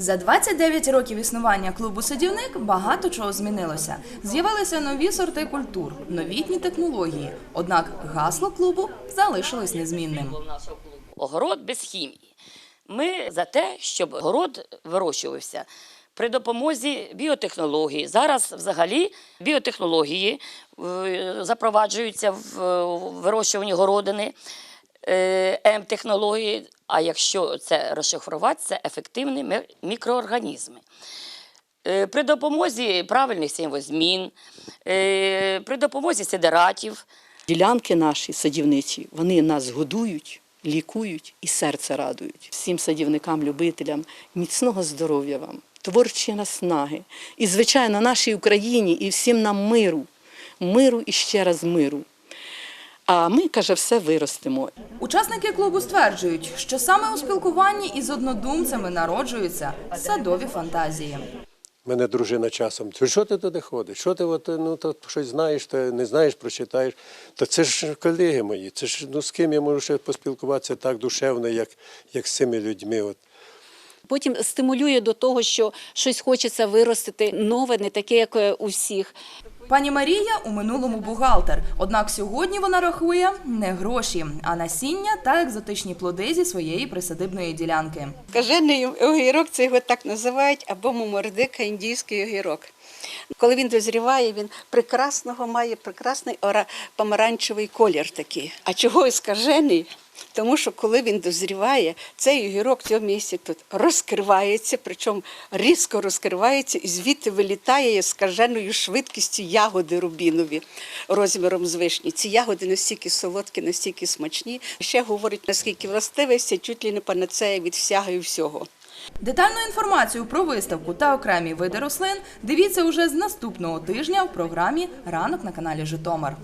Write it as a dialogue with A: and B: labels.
A: За 29 років існування клубу Садівник багато чого змінилося. З'явилися нові сорти культур, новітні технології. Однак гасло клубу залишилось незмінним.
B: Огород без хімії. Ми за те, щоб город вирощувався при допомозі біотехнології. Зараз взагалі біотехнології е, запроваджуються в вирощуванні городини, е, М-технології. А якщо це розшифрувати, це ефективні мікроорганізми. Е, При допомозі правильних сімозмін, е, при допомозі сидератів,
C: Ділянки наші садівничі, вони нас годують, лікують і серце радують. Всім садівникам, любителям міцного здоров'я вам, творчі наснаги. І, звичайно, нашій Україні і всім нам миру, миру і ще раз миру. А ми, каже, все виростемо.
A: Учасники клубу стверджують, що саме у спілкуванні із однодумцями народжуються садові фантазії.
D: Мене дружина часом, що ти туди ходиш? Що ти от, ну, то щось знаєш, то не знаєш, прочитаєш. Та це ж колеги мої, це ж ну, з ким я можу ще поспілкуватися так душевно, як, як з цими людьми. От.
E: Потім стимулює до того, що щось хочеться виростити нове, не таке, як е, у всіх.
A: Пані Марія у минулому бухгалтер. Однак сьогодні вона рахує не гроші, а насіння та екзотичні плоди зі своєї присадибної ділянки.
F: Кажений огірок, це його так називають, або мумордика, індійський огірок. Коли він дозріває, він прекрасного має прекрасний помаранчевий колір такий. А чого і скажений? Тому що коли він дозріває, цей огірок в цьому місці тут розкривається, причому різко розкривається і звідти вилітає скаженою швидкістю ягоди рубінові розміром з вишні. Ці ягоди настільки солодкі, настільки смачні. Ще говорить, наскільки властивість чуть ли не панацея від всяго і всього.
A: Детальну інформацію про виставку та окремі види рослин дивіться уже з наступного тижня в програмі Ранок на каналі Житомир.